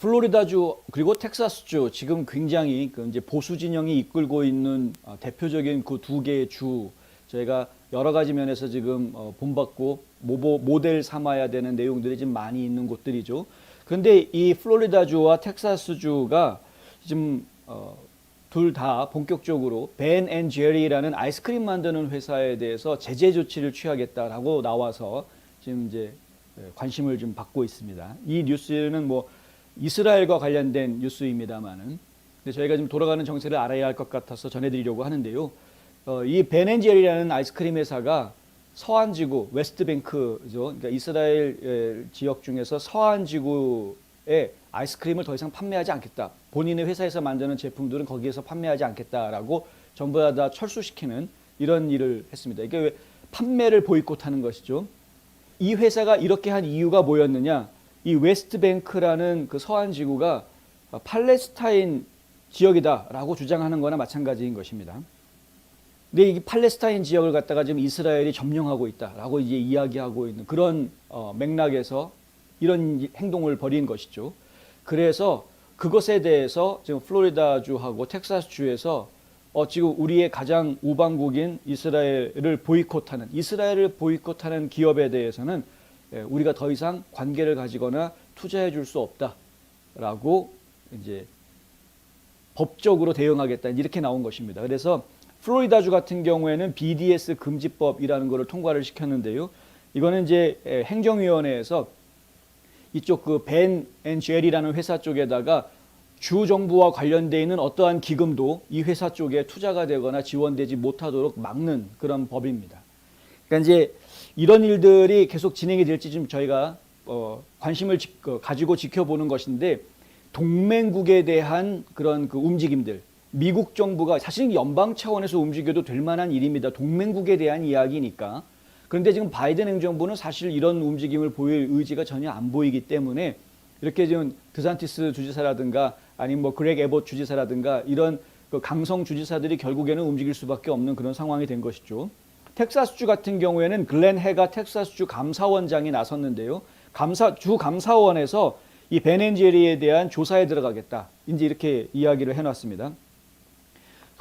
플로리다주 그리고 텍사스주 지금 굉장히 그 이제 보수 진영이 이끌고 있는 어, 대표적인 그 두 개의 주 저희가 여러 가지 면에서 지금 어, 본받고 모보, 모델 삼아야 되는 내용들이 지금 많이 있는 곳들이죠. 그런데 이 플로리다주와 텍사스주가 지금 어, 둘 다 본격적으로 벤앤 제리라는 아이스크림 만드는 회사에 대해서 제재 조치를 취하겠다라고 나와서 지금 이제 예, 관심을 좀 받고 있습니다. 이 뉴스는 뭐 이스라엘과 관련된 뉴스입니다만은 저희가 지금 돌아가는 정세를 알아야 할 것 같아서 전해드리려고 하는데요. 어, 이 베넨젤이라는 아이스크림 회사가 서한 지구 웨스트뱅크죠. 그러니까 이스라엘 에, 지역 중에서 서한 지구에 아이스크림을 더 이상 판매하지 않겠다. 본인의 회사에서 만드는 제품들은 거기에서 판매하지 않겠다라고 전부 다, 다 철수시키는 이런 일을 했습니다. 이게 왜 판매를 보이콧하는 것이죠. 이 회사가 이렇게 한 이유가 뭐였느냐? 이 웨스트뱅크라는 그 서한 지구가 팔레스타인 지역이다라고 주장하는 거나 마찬가지인 것입니다. 근데 이 팔레스타인 지역을 갖다가 지금 이스라엘이 점령하고 있다라고 이제 이야기하고 있는 그런 어, 맥락에서 이런 행동을 벌인 것이죠. 그래서 그것에 대해서 지금 플로리다주하고 텍사스주에서 어, 지금 우리의 가장 우방국인 이스라엘을 보이콧하는 이스라엘을 보이콧하는 기업에 대해서는 예, 우리가 더 이상 관계를 가지거나 투자해 줄 수 없다라고 이제 법적으로 대응하겠다 이렇게 나온 것입니다. 그래서 플로리다주 같은 경우에는 BDS 금지법이라는 것을 통과를 시켰는데요. 이거는 이제 에, 행정위원회에서 이쪽 그벤앤 젤이라는 회사 쪽에다가 주 정부와 관련돼 있는 어떠한 기금도 이 회사 쪽에 투자가 되거나 지원되지 못하도록 막는 그런 법입니다. 그러니까 이제 이런 일들이 계속 진행이 될지 좀 저희가 어, 관심을 지, 어, 가지고 지켜보는 것인데 동맹국에 대한 그런 그 움직임들 미국 정부가 사실 연방 차원에서 움직여도 될 만한 일입니다. 동맹국에 대한 이야기니까. 그런데 지금 바이든 행정부는 사실 이런 움직임을 보일 의지가 전혀 안 보이기 때문에 이렇게 지금 드산티스 주지사라든가 아니면 뭐 그렉 에봇 주지사라든가 이런 그 강성 주지사들이 결국에는 움직일 수밖에 없는 그런 상황이 된 것이죠. 텍사스주 같은 경우에는 글렌 해가 텍사스주 감사원장이 나섰는데요. 감사 주 감사원에서 이 베넨제리에 대한 조사에 들어가겠다. 이제 이렇게 이야기를 해놨습니다.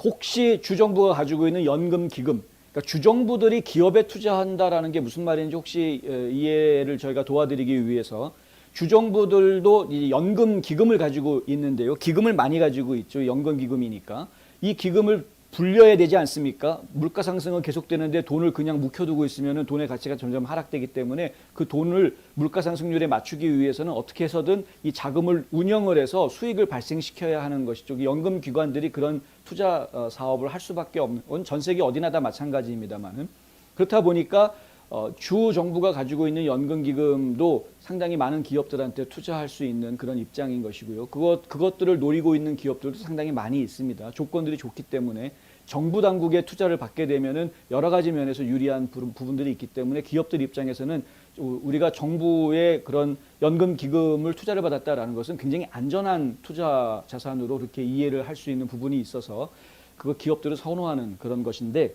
혹시 주정부가 가지고 있는 연금 기금, 그러니까 주정부들이 기업에 투자한다라는 게 무슨 말인지 혹시 어, 이해를 저희가 도와드리기 위해서 주정부들도 이 연금 기금을 가지고 있는데요. 기금을 많이 가지고 있죠. 연금 기금이니까 이 기금을 불려야 되지 않습니까? 물가 상승은 계속되는데 돈을 그냥 묵혀두고 있으면 돈의 가치가 점점 하락되기 때문에 그 돈을 물가 상승률에 맞추기 위해서는 어떻게 해서든 이 자금을 운영을 해서 수익을 발생시켜야 하는 것이죠. 이 연금 기관들이 그런 투자 어, 사업을 할 수밖에 없는 건 전 세계 어디나 다 마찬가지입니다만은 그렇다 보니까 어, 주 정부가 가지고 있는 연금 기금도 상당히 많은 기업들한테 투자할 수 있는 그런 입장인 것이고요. 그것 그것들을 노리고 있는 기업들도 상당히 많이 있습니다. 조건들이 좋기 때문에 정부 당국의 투자를 받게 되면은 여러 가지 면에서 유리한 부- 부분들이 있기 때문에 기업들 입장에서는 우리가 정부의 그런 연금 기금을 투자를 받았다라는 것은 굉장히 안전한 투자 자산으로 그렇게 이해를 할 수 있는 부분이 있어서 그거 기업들을 선호하는 그런 것인데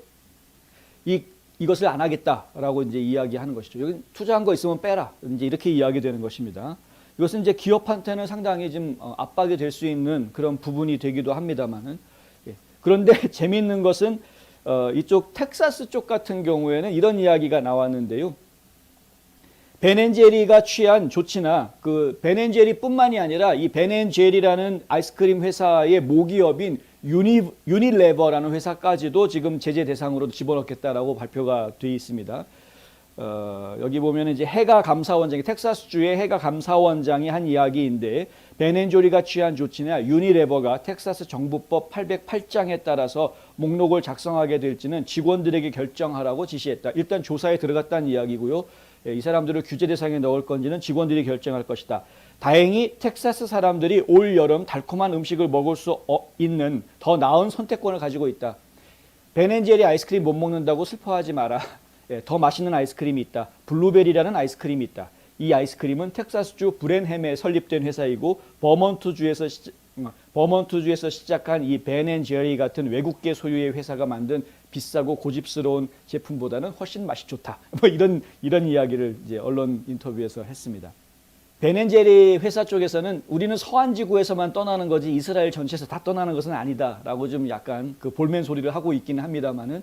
이 이것을 안 하겠다라고 이제 이야기하는 것이죠. 여기 투자한 거 있으면 빼라. 이제 이렇게 이야기되는 것입니다. 이것은 이제 기업한테는 상당히 좀 어, 압박이 될 수 있는 그런 부분이 되기도 합니다만은 예. 그런데 재미있는 것은 어, 이쪽 텍사스 쪽 같은 경우에는 이런 이야기가 나왔는데요. 베넨제리가 취한 조치나 그 베넨제리뿐만이 아니라 이 베넨제리라는 아이스크림 회사의 모기업인 유니 유니레버라는 회사까지도 지금 제재 대상으로 집어넣겠다라고 발표가 돼 있습니다. 어, 여기 보면 이제 해가 감사원장이 텍사스주의 해가 감사원장이 한 이야기인데 베넨조리가 취한 조치나 유니레버가 텍사스 정부법 808장에 따라서 목록을 작성하게 될지는 직원들에게 결정하라고 지시했다. 일단 조사에 들어갔다는 이야기고요. 예, 이 사람들을 규제 대상에 넣을 건지는 직원들이 결정할 것이다. 다행히 텍사스 사람들이 올 여름 달콤한 음식을 먹을 수 어- 있는 더 나은 선택권을 가지고 있다. 베넨젤리 아이스크림 못 먹는다고 슬퍼하지 마라. 예, 더 맛있는 아이스크림이 있다. 블루베리라는 아이스크림이 있다. 이 아이스크림은 텍사스주 브렌햄에 설립된 회사이고 버먼트주에서 시, 음, 버먼트주에서 시작한 이 베넨제리 같은 외국계 소유의 회사가 만든 비싸고 고집스러운 제품보다는 훨씬 맛이 좋다. 뭐 이런 이런 이야기를 이제 언론 인터뷰에서 했습니다. 베넨제리 회사 쪽에서는 우리는 서한 지구에서만 떠나는 거지 이스라엘 전체에서 다 떠나는 것은 아니다라고 좀 약간 그 볼멘 소리를 하고 있기는 합니다만은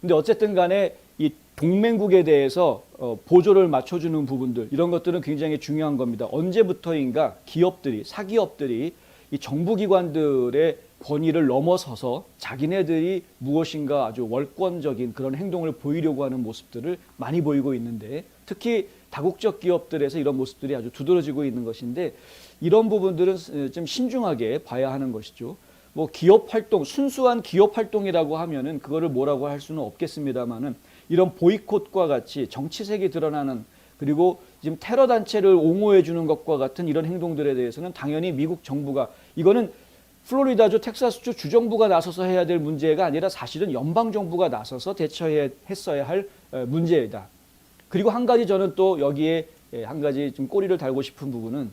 근데 어쨌든 간에 이 동맹국에 대해서 어, 보조를 맞춰주는 부분들 이런 것들은 굉장히 중요한 겁니다. 언제부터인가 기업들이 사기업들이 이 정부기관들의 권위를 넘어서서 자기네들이 무엇인가 아주 월권적인 그런 행동을 보이려고 하는 모습들을 많이 보이고 있는데 특히 다국적 기업들에서 이런 모습들이 아주 두드러지고 있는 것인데 이런 부분들은 좀 신중하게 봐야 하는 것이죠. 뭐 기업 활동 순수한 기업 활동이라고 하면은 그거를 뭐라고 할 수는 없겠습니다만은 이런 보이콧과 같이 정치색이 드러나는 그리고 지금 테러 단체를 옹호해 주는 것과 같은 이런 행동들에 대해서는 당연히 미국 정부가 이거는 플로리다주, 텍사스주 주정부가 나서서 해야 될 문제가 아니라 사실은 연방 정부가 나서서 대처했어야 할 어, 문제이다. 그리고 한 가지 저는 또 여기에 예, 한 가지 좀 꼬리를 달고 싶은 부분은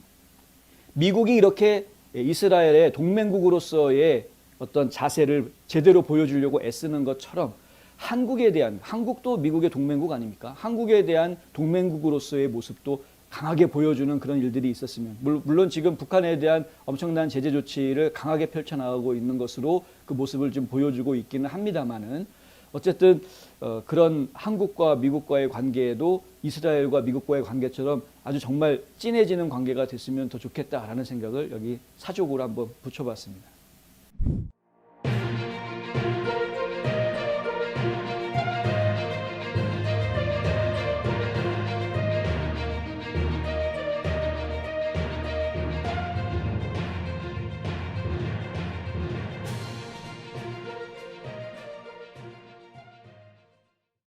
미국이 이렇게 이스라엘의 동맹국으로서의 어떤 자세를 제대로 보여주려고 애쓰는 것처럼 한국에 대한 한국도 미국의 동맹국 아닙니까? 한국에 대한 동맹국으로서의 모습도 강하게 보여주는 그런 일들이 있었으면 물- 물론 지금 북한에 대한 엄청난 제재 조치를 강하게 펼쳐나가고 있는 것으로 그 모습을 좀 보여주고 있기는 합니다만은 어쨌든 어, 그런 한국과 미국과의 관계에도 이스라엘과 미국과의 관계처럼 아주 정말 진해지는 관계가 됐으면 더 좋겠다라는 생각을 여기 사족으로 한번 붙여봤습니다.